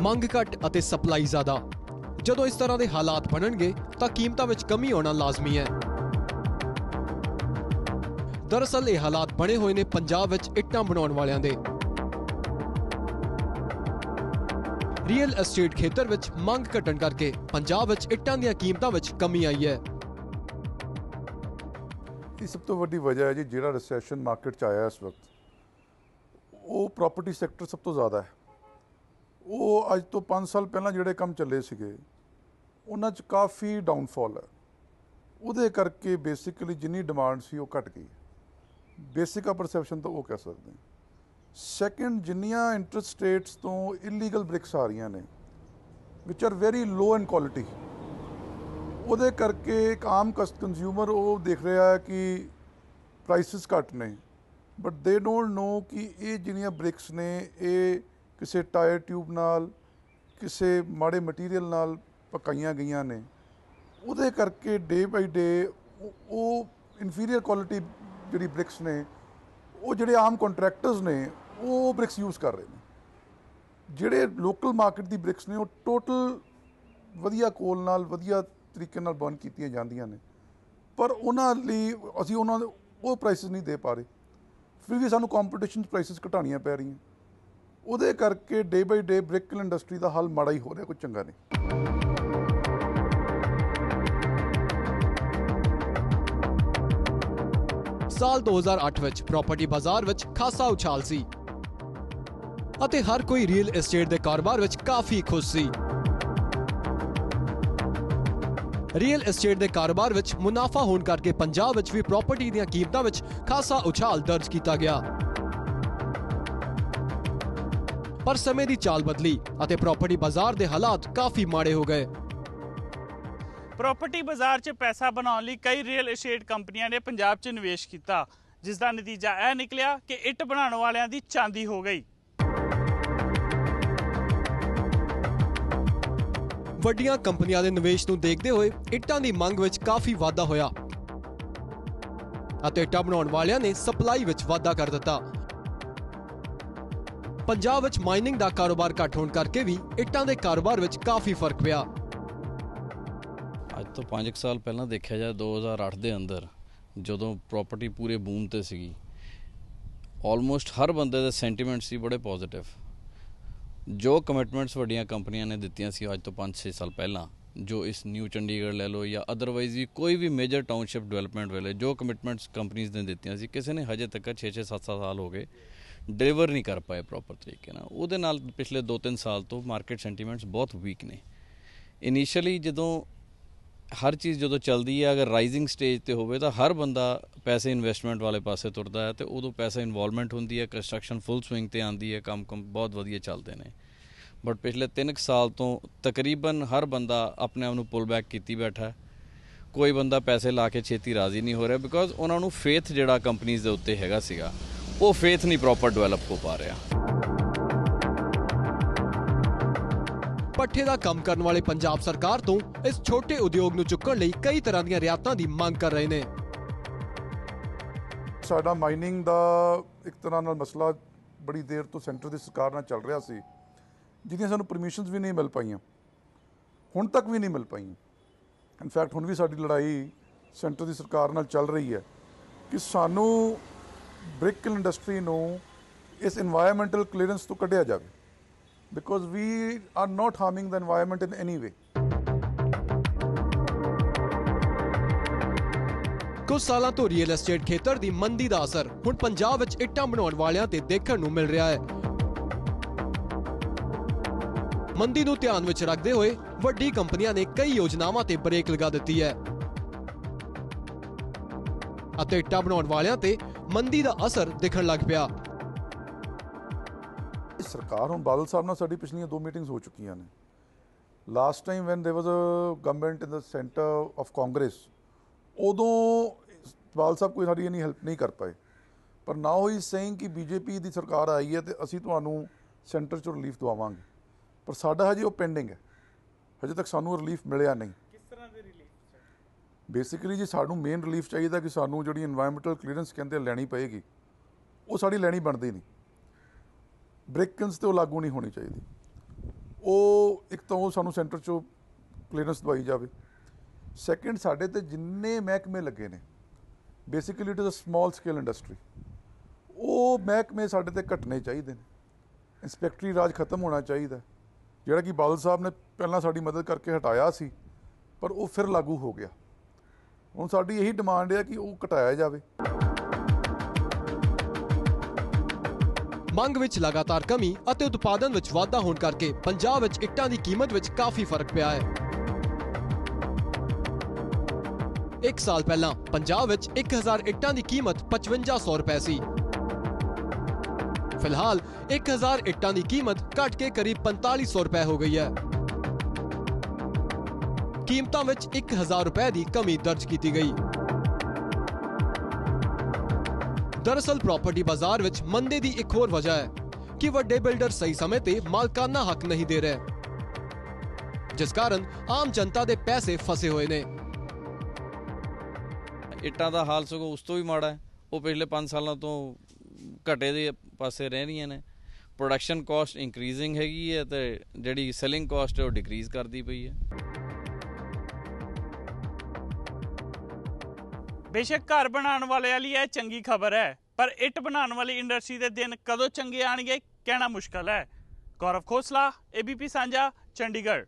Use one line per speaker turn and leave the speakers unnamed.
ਮੰਗ ਘੱਟ ਅਤੇ ਸਪਲਾਈ ਜ਼ਿਆਦਾ। ਜਦੋਂ ਇਸ ਤਰ੍ਹਾਂ ਦੇ ਹਾਲਾਤ ਬਣਨਗੇ, ਤਾਂ ਕੀਮਤਾਂ ਵਿੱਚ ਕਮੀ ਆਉਣਾ ਲਾਜ਼ਮੀ ਹੈ। ਦਰਅਸਲ, ਇਹ ਹਾਲਾਤ ਬਣੇ ਹੋਏ ਨੇ ਪੰਜਾਬ ਵਿੱਚ ਇੱਟਾਂ ਬਣਾਉਣ ਵਾਲਿਆਂ ਦੇ। ਰੀਅਲ ਐਸਟੇਟ ਖੇਤਰ ਵਿੱਚ ਮੰਗ ਘਟਣ ਕਰਕੇ ਪੰਜਾਬ ਵਿੱਚ ਇੱਟਾਂ ਦੀਆਂ ਕੀਮਤਾਂ ਵਿੱਚ ਕਮੀ ਆਈ ਹੈ।
ਇਹ ਸਭ ਤੋਂ ਵੱਡੀ ਵਜ੍ਹਾ ਹੈ ਜੀ, ਜਿਹੜਾ ਰਿਸੈਸ਼ਨ ਮਾਰਕੀਟ ਚ ਆਇਆ ਇਸ ਵਕਤ, ਉਹ ਪ੍ਰਾਪਰਟੀ ਸੈਕਟਰ ਸਭ ਤੋਂ ਜ਼ਿਆਦਾ ਹੈ। ਉਹ ਅੱਜ ਤੋਂ 5 ਸਾਲ ਪਹਿਲਾਂ ਜਿਹੜੇ ਕੰਮ ਚੱਲੇ ਸੀਗੇ, ਉਹਨਾਂ 'ਚ ਕਾਫੀ ਡਾਊਨਫਾਲ ਹੈ। ਉਹਦੇ ਕਰਕੇ ਬੇਸਿਕਲੀ ਜਿੰਨੀ ਡਿਮਾਂਡ ਸੀ ਉਹ ਘਟ ਗਈ ਬੇਸਿਕ ਆ ਪਰਸੈਪਸ਼ਨ ਤਾਂ ਉਹ ਕਹਿ ਸਕਦੇ ਹਾਂ। ਸੈਕੰਡ ਜਿੰਨੀਆਂ ਇੰਟਰਸਟ ਰੇਟਸ ਤੋਂ ਇਲੀਗਲ ਬ੍ਰਿਕਸ ਆ ਰਹੀਆਂ ਨੇ ਵਿਚ are very low in quality ਉਹਦੇ ਕਰਕੇ ਇੱਕ ਆਮ ਕੰਜ਼ਿਊਮਰ ਉਹ ਦੇਖ ਰਿਹਾ ਹੈ ਕਿ ਪ੍ਰਾਈਸਸ ਘੱਟ ਨੇ ਬਟ ਦੇ ਡੋਨਟ ਨੋ ਕਿ ਇਹ ਜਿਹੜੀਆਂ ਬ੍ਰਿਕਸ ਨੇ, ਇਹ ਕਿਸੇ ਟਾਇਰ ਟਿਊਬ ਨਾਲ, ਕਿਸੇ ਮਾੜੇ ਮਟੀਰੀਅਲ ਨਾਲ ਪਕਾਈਆਂ ਗਈਆਂ ਨੇ। ਉਹਦੇ ਕਰਕੇ ਡੇ ਬਾਈ ਡੇ ਉਹ ਇਨਫੀਰੀਅਰ ਕੁਆਲਿਟੀ ਜਿਹੜੀ ਬ੍ਰਿਕਸ ਨੇ, ਉਹ ਜਿਹੜੇ ਆਮ ਕੰਟਰੈਕਟਰਸ ਨੇ, ਉਹ ਬ੍ਰਿਕਸ ਯੂਜ਼ ਕਰ ਰਹੇ ਨੇ। ਜਿਹੜੇ ਲੋਕਲ ਮਾਰਕੀਟ ਦੀ ਬ੍ਰਿਕਸ ਨੇ, ਉਹ ਟੋਟਲ ਵਧੀਆ ਕੋਲ ਨਾਲ, ਵਧੀਆ ਤਰੀਕੇ ਨਾਲ ਬਰਨ ਕੀਤੀਆਂ ਜਾਂਦੀਆਂ ਨੇ। ਪਰ ਉਹਨਾਂ ਲਈ ਅਸੀਂ ਉਹਨਾਂ ਉਹ ਪ੍ਰਾਈਸਸ ਨਹੀਂ ਦੇ ਪਾ ਰਹੇ। ਫਿਰ ਵੀ ਸਾਨੂੰ ਕੰਪੀਟੀਸ਼ਨ 'ਚ ਪ੍ਰਾਈਸਸ ਘਟਾਉਣੀਆਂ ਪੈ ਰਹੀਆਂ। ਉਹਦੇ ਕਰਕੇ ਡੇ ਬਾਈ ਡੇ ਬ੍ਰਿਕ ਇੰਡਸਟਰੀ ਦਾ ਹਾਲ ਮਾੜਾ ਹੀ ਹੋ ਰਿਹਾ, ਕੋਈ ਚੰਗਾ ਨਹੀਂ।
ਸਾਲ 2008 ਵਿੱਚ ਪ੍ਰਾਪਰਟੀ ਬਾਜ਼ਾਰ ਵਿੱਚ ਖਾਸਾ ਉਛਾਲ ਸੀ ਅਤੇ ਹਰ ਕੋਈ ਰੀਅਲ ਏਸਟੇਟ ਦੇ ਕਾਰੋਬਾਰ ਵਿੱਚ ਕਾਫੀ ਖੁਸ਼ ਸੀ। ਰੀਅਲ ਏਸਟੇਟ ਦੇ ਕਾਰੋਬਾਰ ਵਿੱਚ ਮੁਨਾਫਾ ਹੋਣ ਕਰਕੇ ਪੰਜਾਬ ਵਿੱਚ ਵੀ ਪ੍ਰਾਪਰਟੀ ਦੀਆਂ ਕੀਮਤਾਂ ਵਿੱਚ ਖਾਸਾ ਉਛਾਲ ਦਰਜ ਕੀਤਾ ਗਿਆ। ਪਰ ਸਮੇਂ ਦੀ ਚਾਲ ਬਦਲੀ ਅਤੇ ਪ੍ਰਾਪਰਟੀ ਬਾਜ਼ਾਰ ਦੇ ਹਾਲਾਤ ਕਾਫੀ ਮਾੜੇ ਹੋ ਗਏ।
ਪ੍ਰਾਪਰਟੀ ਬਾਜ਼ਾਰ 'ਚ ਪੈਸਾ ਬਣਾਉਣ ਲਈ ਕਈ ਰੀਅਲ ਏਸਟੇਟ ਕੰਪਨੀਆਂ ਨੇ ਪੰਜਾਬ 'ਚ ਨਿਵੇਸ਼ ਕੀਤਾ ਜਿਸ ਦਾ ਨਤੀਜਾ ਇਹ ਨਿਕਲਿਆ ਕਿ ਇੱਟ ਬਣਾਉਣ ਵਾਲਿਆਂ ਦੀ ਚਾਂਦੀ ਹੋ ਗਈ।
ਵੱਡੀਆਂ ਕੰਪਨੀਆਂ ਦੇ ਨਿਵੇਸ਼ ਨੂੰ ਦੇਖਦੇ ਹੋਏ ਇੱਟਾਂ ਦੀ ਮੰਗ ਵਿੱਚ ਕਾਫੀ ਵਾਧਾ ਹੋਇਆ। ਅਤੇ ਇੱਟਾਂ ਬਣਾਉਣ ਵਾਲਿਆਂ ਨੇ ਸਪਲਾਈ ਵਿੱਚ ਵਾਧਾ ਕਰ ਦਿੱਤਾ। ਪੰਜਾਬ ਵਿੱਚ ਮਾਈਨਿੰਗ ਦਾ ਕਾਰੋਬਾਰ ਘੱਟ ਹੋਣ ਕਰਕੇ ਵੀ ਇੱਟਾਂ ਦੇ ਕਾਰੋਬਾਰ ਵਿੱਚ ਕਾਫੀ ਫ਼ਰਕ ਪਿਆ।
ਅੱਜ ਤੋਂ 5 ਸਾਲ ਪਹਿਲਾਂ ਦੇਖਿਆ ਜਾਏ 2008 ਦੇ ਅੰਦਰ ਜਦੋਂ ਪ੍ਰਾਪਰਟੀ ਪੂਰੇ ਬੂਮ ਤੇ ਸੀਗੀ ਆਲਮੋਸਟ ਹਰ ਬੰਦੇ ਦਾ ਸੈਂਟੀਮੈਂਟ ਸੀ ਬੜੇ ਪੋਜ਼ਿਟਿਵ ਜੋ ਕਮਿਟਮੈਂਟਸ ਵੱਡੀਆਂ ਕੰਪਨੀਆਂ ਨੇ ਦਿੱਤੀਆਂ ਸੀ ਅੱਜ ਤੋਂ 5-6 ਸਾਲ ਪਹਿਲਾਂ, ਜੋ ਇਸ ਨਿਊ ਚੰਡੀਗੜ੍ਹ ਲੈ ਲਓ ਜਾਂ ਅਦਰਵਾਈਜ਼ ਵੀ ਕੋਈ ਵੀ ਮੇਜਰ ਟਾਊਨਸ਼ਿਪ ਡਿਵੈਲਪਮੈਂਟ ਵੇਲੇ ਜੋ ਕਮਿਟਮੈਂਟਸ ਕੰਪਨੀਆਂ ਨੇ ਦਿੱਤੀਆਂ ਸੀ, ਕਿਸੇ ਨੇ ਹਜੇ ਤੱਕ 6-6 7 ਸਾਲ ਹੋ ਗਏ ਡਿਲੀਵਰ ਨਹੀਂ ਕਰ ਪਾਏ ਪ੍ਰੋਪਰ ਤਰੀਕੇ ਨਾਲ। ਉਹਦੇ ਨਾਲ ਪਿਛਲੇ 2-3 ਸਾਲ ਤੋਂ ਮਾਰਕੀਟ ਸੈਂਟੀਮੈਂਟਸ ਬਹੁਤ ਵੀਕ ਨੇ। ਇਨੀਸ਼ੀਅਲੀ ਜਦੋਂ ਹਰ ਚੀਜ਼ ਜਦੋਂ ਚੱਲਦੀ ਹੈ, ਅਗਰ ਰਾਈਜ਼ਿੰਗ ਸਟੇਜ ਤੇ ਹੋਵੇ ਤਾਂ ਹਰ ਬੰਦਾ ਪੈਸੇ ਇਨਵੈਸਟਮੈਂਟ ਵਾਲੇ ਪਾਸੇ ਤੁਰਦਾ ਹੈ ਤੇ ਉਦੋਂ ਪੈਸਾ ਇਨਵੋਲਵਮੈਂਟ ਹੁੰਦੀ ਹੈ ਕੰਸਟਰਕਸ਼ਨ ਫੁੱਲ ਸਵਿੰਗ ਤੇ ਆਂਦੀ ਹੈ ਕੰਮ ਕੰਮ ਬਹੁਤ ਵਧੀਆ ਚੱਲਦੇ ਨੇ। ਬਟ ਪਿਛਲੇ 3 ਸਾਲ ਤੋਂ ਤਕਰੀਬਨ ਹਰ ਬੰਦਾ ਆਪਣੇ ਆਪ ਨੂੰ ਪੁੱਲ ਬੈਕ ਕੀਤੀ ਬੈਠਾ ਕੋਈ ਬੰਦਾ ਪੈਸੇ ਲਾ ਕੇ ਛੇਤੀ ਰਾਜ਼ੀ ਨਹੀਂ ਹੋ ਰਿਹਾ ਬਿਕੋਜ਼ ਉਹਨਾਂ ਨੂੰ ਫੇਥ ਜਿਹੜਾ ਕੰਪਨੀਆਂ ਦੇ ਉੱਤੇ ਹੈਗਾ ਸੀਗਾ। ਉਹ ਫੇਥ ਨਹੀਂ ਪ੍ਰੋਪਰ ਡਿਵੈਲਪ ਹੋ ਪਾ ਰਿਹਾ।
ਪੱਠੇ ਦਾ ਕੰਮ ਕਰਨ ਵਾਲੇ ਪੰਜਾਬ ਸਰਕਾਰ ਤੋਂ ਇਸ ਛੋਟੇ ਉਦਯੋਗ ਨੂੰ ਚੁੱਕਣ ਲਈ ਕਈ ਤਰ੍ਹਾਂ ਦੀਆਂ ਰਿਆਇਤਾਂ ਦੀ ਮੰਗ ਕਰ ਰਹੇ ਨੇ।
ਸਾਡਾ ਮਾਈਨਿੰਗ ਦਾ ਇੱਕ ਤਰ੍ਹਾਂ ਨਾਲ ਮਸਲਾ ਬੜੀ ਦੇਰ ਤੋਂ ਸੈਂਟਰ ਦੀ ਸਰਕਾਰ ਨਾਲ ਚੱਲ ਰਿਹਾ ਸੀ ਜਿਹਦੀਆਂ ਸਾਨੂੰ ਪਰਮਿਸ਼ਨਸ ਵੀ ਨਹੀਂ ਮਿਲ ਪਾਈਆਂ। ਹੁਣ ਤੱਕ ਵੀ ਨਹੀਂ ਮਿਲ ਪਾਈਆਂ। ਇਨਫੈਕਟ ਹੁਣ ਵੀ ਸਾਡੀ ਲੜਾਈ ਸੈਂਟਰ ਦੀ ਸਰਕਾਰ ਨਾਲ ਚੱਲ ਰਹੀ ਹੈ ਕਿ ਸਾਨੂੰ ਬ੍ਰਿਕਲ ਇੰਡਸਟਰੀ ਨੂੰ ਇਸ এনवायरमेंटल ਕਲੀਅਰੈਂਸ ਤੋਂ ਕੱਢਿਆ ਜਾਵੇ। Because we are not harming the environment in any way
ਕੁਝ ਸਾਲਾਂ ਤੋਂ ਰੀਅਲ ਐਸਟੇਟ ਖੇਤਰ ਦੀ ਮੰਦੀ ਦਾ ਅਸਰ ਹੁਣ ਪੰਜਾਬ ਵਿੱਚ ਇੱਟਾਂ ਬਣਾਉਣ ਵਾਲਿਆਂ ਤੇ ਦੇਖਣ ਨੂੰ ਮਿਲ ਰਿਹਾ ਹੈ। ਮੰਦੀ ਨੂੰ ਧਿਆਨ ਵਿੱਚ ਰੱਖਦੇ ਹੋਏ ਵੱਡੀ ਕੰਪਨੀਆਂ ਨੇ ਕਈ ਯੋਜਨਾਵਾਂ ਤੇ ਬ੍ਰੇਕ ਲਗਾ ਦਿੱਤੀ ਹੈ। ਅਤੇ ਇੱਟਾਂ ਬਣਾਉਣ ਵਾਲਿਆਂ ਤੇ ਮੰਦੀ ਦਾ ਅਸਰ ਦਿਖਣ ਲੱਗ ਪਿਆ
ਇਹ ਸਰਕਾਰ ਹੁਣ ਬਾਦਲ ਸਾਹਿਬ ਨਾਲ ਸਾਡੀ ਪਿਛਲੀਆਂ ਦੋ ਮੀਟਿੰਗਸ ਹੋ ਚੁੱਕੀਆਂ ਨੇ last time when there was a government in the centre of Congress ਉਦੋਂ ਬਾਦਲ ਸਾਹਿਬ ਕੋਈ ਸਾਡੀ ਇਨੀ ਹੈਲਪ ਨਹੀਂ ਕਰ ਪਾਏ ਪਰ ਨਾਓ ਹੀ ਸੇਇੰਗ ਕਿ ਬੀਜੇਪੀ ਦੀ ਸਰਕਾਰ ਆਈ ਹੈ ਤੇ ਅਸੀਂ ਤੁਹਾਨੂੰ ਸੈਂਟਰ ਚੋਂ ਰਿਲੀਫ ਦਵਾਵਾਂਗੇ ਪਰ ਸਾਡਾ ਹਜੇ ਉਹ ਪੈਂਡਿੰਗ ਹੈ ਹਜੇ ਤੱਕ ਸਾਨੂੰ ਰਿਲੀਫ ਮਿਲਿਆ ਨਹੀਂ
ਕਿਸ ਤਰ੍ਹਾਂ ਦੇ ਰਿਲੀਫ
ਬੇਸਿਕਲੀ ਜੀ ਸਾਨੂੰ ਮੇਨ ਰਿਲੀਫ ਚਾਹੀਦਾ ਕਿ ਸਾਨੂੰ ਜਿਹੜੀ এনवायरमेंटल ਕਲੀਅਰੈਂਸ ਕਹਿੰਦੇ ਲੈਣੀ ਪਏਗੀ। ਉਹ ਸਾਡੀ ਲੈਣੀ ਬਣਦੀ ਨਹੀਂ। ਬ੍ਰੇਕਨਸ ਤੇ ਉਹ ਲਾਗੂ ਨਹੀਂ ਹੋਣੀ ਚਾਹੀਦੀ। ਉਹ ਇੱਕ ਤਾਂ ਉਹ ਸਾਨੂੰ ਸੈਂਟਰ ਚੋਂ ਕਲੀਅਰੈਂਸ ਦਵਾਈ ਜਾਵੇ। ਸੈਕਿੰਡ ਸਾਡੇ ਤੇ ਜਿੰਨੇ ਮਹਿਕਮੇ ਲੱਗੇ ਨੇ basically it is a small scale industry ਉਹ ਮਹਿਕਮੇ ਸਾਡੇ ਤੇ ਘਟਨੇ ਚਾਹੀਦੇ ਨੇ। ਇਨਸਪੈਕਟਰੀ ਰਾਜ ਖਤਮ ਹੋਣਾ ਚਾਹੀਦਾ। ਜਿਹੜਾ ਕਿ ਬਾਦਲ ਸਾਹਿਬ ਨੇ ਪਹਿਲਾਂ ਸਾਡੀ ਮਦਦ ਕਰਕੇ ਹਟਾਇਆ ਸੀ, ਪਰ ਉਹ ਫਿਰ ਲਾਗੂ ਹੋ ਗਿਆ। ਹੁਣ ਸਾਡੀ ਇਹੀ ਡਿਮਾਂਡ ਹੈ ਕਿ ਉਹ ਘਟਾਇਆ ਜਾਵੇ।
ਮੰਗ ਵਿੱਚ ਲਗਾਤਾਰ ਕਮੀ ਅਤੇ ਉਤਪਾਦਨ ਵਿੱਚ ਵਾਧਾ ਹੋਣ ਕਰਕੇ ਪੰਜਾਬ ਵਿੱਚ ਇੱਟਾਂ ਦੀ ਕੀਮਤ ਵਿੱਚ ਕਾਫੀ ਫ਼ਰਕ ਪਿਆ ਹੈ। ਇੱਕ ਸਾਲ ਪਹਿਲਾਂ ਪੰਜਾਬ ਵਿੱਚ 1000 ਇੱਟਾਂ ਦੀ ਕੀਮਤ 5500 ਰੁਪਏ ਸੀ। ਫਿਲਹਾਲ 1000 ਇੱਟਾਂ ਦੀ ਕੀਮਤ ਘਟ ਕੇ ਕਰੀਬ 4500 ਰੁਪਏ ਹੋ ਗਈ ਹੈ। ਕੀਮਤਾਂ ਵਿੱਚ 1000 ਰੁਪਏ ਦੀ ਕਮੀ ਦਰਜ ਕੀਤੀ ਗਈ। ਦਰਅਸਲ ਪ੍ਰਾਪਰਟੀ ਬਾਜ਼ਾਰ ਵਿੱਚ ਮੰਦੇ ਦੀ ਇੱਕ ਹੋਰ ਵਜ੍ਹਾ ਹੈ ਕਿ ਵੱਡੇ ਬਿਲਡਰ ਸਹੀ ਸਮੇਂ ਤੇ ਮਾਲਕਾਨਾ ਹੱਕ ਨਹੀਂ ਦੇ ਰਹੇ। ਜਿਸ ਕਾਰਨ ਆਮ ਜਨਤਾ ਦੇ ਪੈਸੇ ਫਸੇ ਹੋਏ ਨੇ।
ਇੱਟਾਂ ਦਾ ਹਾਲ ਸਗੋਂ ਉਸ ਤੋਂ ਵੀ ਮਾੜਾ ਹੈ। ਉਹ ਪਿਛਲੇ 5 ਸਾਲਾਂ ਤੋਂ ਘਟੇ ਦੇ ਪਾਸੇ ਰਹਿ ਰਹੀਆਂ ਨੇ। ਪ੍ਰੋਡਕਸ਼ਨ ਕਾਸਟ ਇਨਕਰੀਜ਼ਿੰਗ ਹੈਗੀ ਹੈ ਤੇ ਜਿਹੜੀ ਸੈਲਿੰਗ ਕਾਸਟ ਹੈ ਉਹ ਡਿਕਰੀਜ਼ ਕਰਦੀ ਪਈ ਹੈ।
ਬੇਸ਼ੱਕ ਘਰ ਬਣਾਉਣ ਵਾਲਿਆਂ ਲਈ ਇਹ ਚੰਗੀ ਖਬਰ ਹੈ, ਪਰ ਇੱਟ ਬਣਾਉਣ ਵਾਲੀ ਇੰਡਸਟਰੀ ਦੇ ਦਿਨ ਕਦੋਂ ਚੰਗੇ ਆਣਗੇ, ਕਹਿਣਾ ਮੁਸ਼ਕਲ ਹੈ। ਗੌਰਵ ਖੋਸਲਾ ਏਬੀਪੀ ਸਾਂਝਾ, ਚੰਡੀਗੜ੍ਹ।